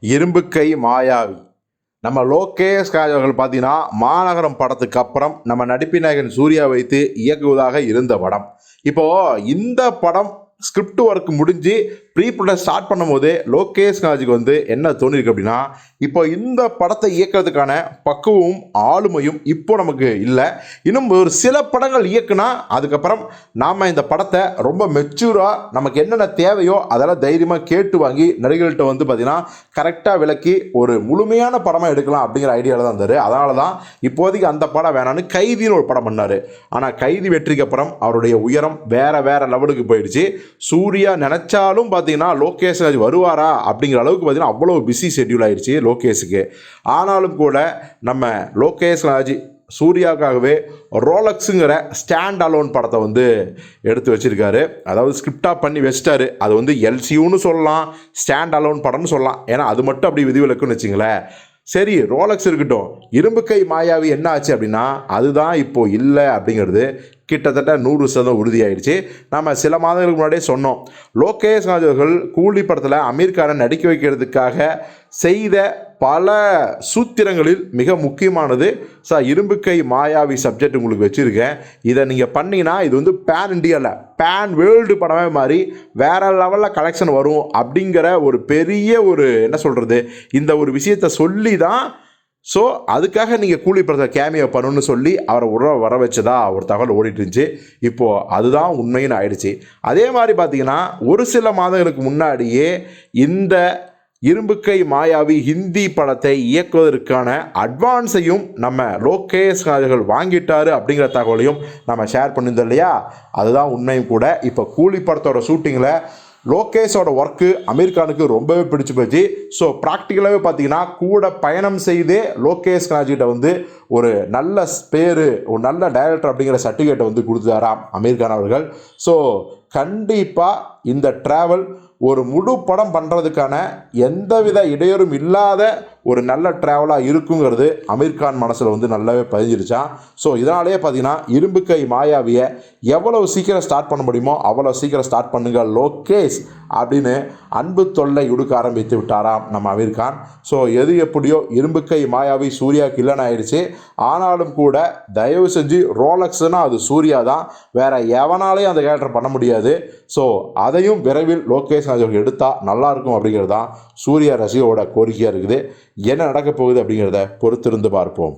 இரும்பு கை மாயாவி. நம்ம லோகேஷ் காஜ் அவர்கள் பார்த்தீங்கன்னா மாநகரம் படத்துக்கு அப்புறம் நம்ம நடிப்பு நாயகன் சூர்யா வைத்து இயக்குவதாக இருந்த படம். இப்போது இந்த படம் ஸ்கிரிப்ட் ஒர்க் முடிஞ்சு ப்ரீ ப்ரொடக்ட் ஸ்டார்ட் பண்ணும்போதே லோகேஷ் காஜுக்கு வந்து என்ன தோணிருக்கு அப்படின்னா இப்போ இந்த படத்தை இயக்கிறதுக்கான பக்குவமும் ஆளுமையும் இப்போ நமக்கு இல்லை. இன்னும் ஒரு சில படங்கள் இயக்குனா அதுக்கப்புறம் நாம் இந்த படத்தை ரொம்ப மெச்சூராக நமக்கு என்னென்ன தேவையோ அதெல்லாம் தைரியமாக கேட்டு வாங்கி நடிகர்கள்ட்ட வந்து பார்த்திங்கன்னா கரெக்டாக விளக்கி ஒரு முழுமையான படமாக எடுக்கலாம் அப்படிங்கிற ஐடியாவில் தான் இருந்தார். அதனால தான் இப்போதைக்கு அந்த படம் வேணான்னு கைதின்னு ஒரு படம் பண்ணார். ஆனால் கைதி வெற்றிக்கு அப்புறம் அவருடைய உயரம் வேறு வேறு லெவலுக்கு போயிடுச்சு. சூர்யா நினச்சாலும் பார்த்து பார்த்தீங்கன்னா லோகேஷ் ராஜ் வருவாரா அப்படிங்கிற அளவுக்கு பார்த்தீங்கன்னா அவ்வளோ பிஸி ஷெட்யூல் ஆயிடுச்சு லோகேஷுக்கு. ஆனாலும் கூட நம்ம லோகேஷ் ராஜ் சூர்யாவுக்காகவே ரோலக்ஸுங்கிற ஸ்டாண்ட் அலோன் படத்தை வந்து எடுத்து வச்சிருக்காரு. அதாவது ஸ்கிரிப்டாக பண்ணி வச்சிட்டாரு. அது வந்து எல்சியூன்னு சொல்லலாம் ஸ்டாண்ட் அலோன் படம்னு சொல்லலாம். ஏன்னா அது மட்டும் அப்படி விதிவிலக்குன்னு வச்சுங்களேன். சரி ரோலக்ஸ் இருக்கட்டும். இரும்பு கை மாயாவி என்ன ஆச்சு அப்படின்னா அதுதான் இப்போ இல்லை அப்படிங்கிறது கிட்டத்தட்ட நூறு சதவீதம் உறுதியாயிடுச்சு நம்ம சில மாதங்களுக்கு முன்னாடியே சொன்னோம். லோகேஷ் ராஜ் அவர்கள் கூலி படத்தில் அமீர்கானை நடிக்க வைக்கிறதுக்காக செய்த பல சூத்திரங்களில் மிக முக்கியமானது. சார் இரும்பு கை மாயாவி சப்ஜெக்ட் உங்களுக்கு வச்சுருக்கேன். இதை நீங்கள் பண்ணீங்கன்னா இது வந்து பேன் இண்டியாவில் பேன் வேர்ல்டு படமே மாதிரி வேறு லெவலில் கலெக்ஷன் வரும் அப்படிங்கிற ஒரு பெரிய ஒரு என்ன சொல்கிறது இந்த ஒரு விஷயத்தை சொல்லி தான் ஸோ அதுக்காக நீங்கள் கூலி படத்தை கேமியோ பண்ணணும்னு சொல்லி அவரை உற வர வச்சதா ஒரு தகவல் ஓடிட்டு இருந்துச்சு இப்போது அதுதான் உண்மைன்னு ஆயிடுச்சு. அதே மாதிரி பார்த்தீங்கன்னா ஒரு சில மாதங்களுக்கு முன்னாடியே இந்த இரும்புக்கை மாயாவி ஹிந்தி படத்தை இயக்குவதற்கான அட்வான்ஸையும் நம்ம லோகேஷ் ராஜர்கள் வாங்கிட்டாரு அப்படிங்கிற தகவலையும் நம்ம ஷேர் பண்ணியிருந்தோம் இல்லையா? அதுதான் உண்மையும் கூட. இப்போ கூலி படத்தோட ஷூட்டிங்கில் லோகேஷோட ஒர்க்கு அமீர் கானுக்கு ரொம்பவே பிடிச்சி போச்சு. ஸோ ப்ராக்டிக்கலாகவே பார்த்தீங்கன்னா கூட பயணம் செய்தே லோகேஷ் கனாஜிகிட்ட வந்து ஒரு நல்ல பேர் ஒரு நல்ல டைரக்டர் அப்படிங்கிற சர்டிஃபிகேட்டை வந்து கொடுத்தாராம் அமீர் கான் அவர்கள். ஸோ கண்டிப்பாக இந்த ட்ராவல் ஒரு முழு படம் பண்ணுறதுக்கான எந்தவித இடையூறும் இல்லாத ஒரு நல்ல ட்ராவலாக இருக்குங்கிறது அமீர்கான் மனசில் வந்து நல்லாவே பதிஞ்சிருச்சான் ஸோ இதனாலேயே பார்த்தீங்கன்னா இரும்பு கை மாயாவியை எவ்வளவு சீக்கிரம் ஸ்டார்ட் பண்ண முடியுமோ அவ்வளோ சீக்கிரம் ஸ்டார்ட் பண்ணுங்க லோகேஷ் அப்படின்னு அன்பு தொல்லை உடுக்க ஆரம்பித்து விட்டாராம் நம்ம அமீர்கான் ஸோ எது எப்படியோ இரும்பு கை மாயாவி சூர்யாவுக்கு இல்லைன்னு ஆயிடுச்சு. ஆனாலும் கூட தயவு செஞ்சு ரோலக்ஸ்னால் அது சூர்யா தான். வேறு எவனாலையும் அந்த கேரக்டர் பண்ண முடியாது. ஸோ அதையும் விரைவில் லோகேஷ் ராஜ் எடுத்தால் நல்லா இருக்கும் அப்படிங்கிறது தான் சூர்யா ரசிகரோட கோரிக்கையாக இருக்குது. என்ன நடக்கப் போகுது அப்படிங்கிறத பொறுத்திருந்து பார்ப்போம்.